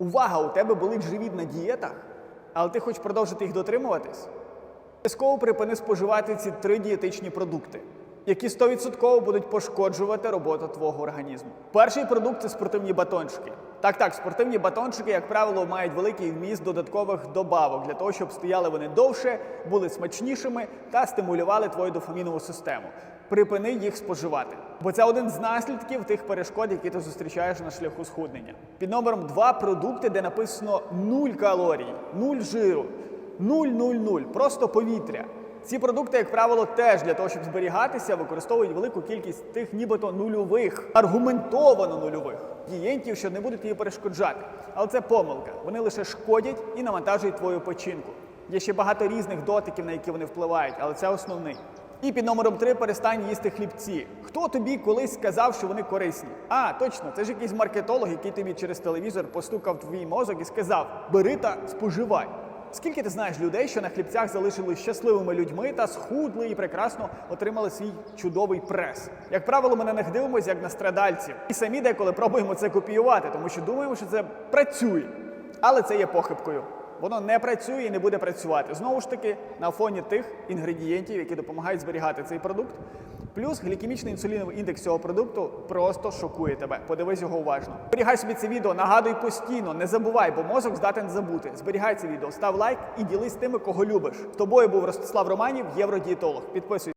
Увага! У тебе болить живіт на дієтах, але ти хочеш продовжити їх дотримуватись? Обов'язково припини споживати ці три дієтичні продукти, які 100% будуть пошкоджувати роботу твого організму. Перший продукт це спортивні батончики. Так, так, спортивні батончики, як правило, мають великий вміст додаткових добавок для того, щоб стояли вони довше, були смачнішими та стимулювали твою дофамінову систему. Припини їх споживати, бо це один з наслідків тих перешкод, які ти зустрічаєш на шляху схуднення. Під номером 2 продукти, де написано 0 калорій, 0 жиру, 0,00, просто повітря. Ці продукти, як правило, теж для того, щоб зберігатися, використовують велику кількість тих нібито нульових, аргументовано нульових дієнтів, що не будуть її перешкоджати. Але це помилка. Вони лише шкодять і навантажують твою печінку. Є ще багато різних дотиків, на які вони впливають, але це основний. І під номером 3 перестань їсти хлібці. Хто тобі колись сказав, що вони корисні? А, точно, це ж якийсь маркетолог, який тобі через телевізор постукав твій мозок і сказав: бери та споживай. Скільки ти знаєш людей, що на хлібцях залишили щасливими людьми та схудли і прекрасно отримали свій чудовий прес? Як правило, ми на них дивимося як на страдальців, і самі деколи пробуємо це копіювати, тому що думаємо, що це працює. Але це є похибкою. Воно не працює і не буде працювати. Знову ж таки, на фоні тих інгредієнтів, які допомагають зберігати цей продукт. Плюс глікемічний інсуліновий індекс цього продукту просто шокує тебе. Подивись його уважно. Зберігай собі це відео, нагадуй постійно, не забувай, бо мозок здатен забути. Зберігай це відео, став лайк і ділись тими, кого любиш. З тобою був Ростислав Романів, євродієтолог. Підписуйся.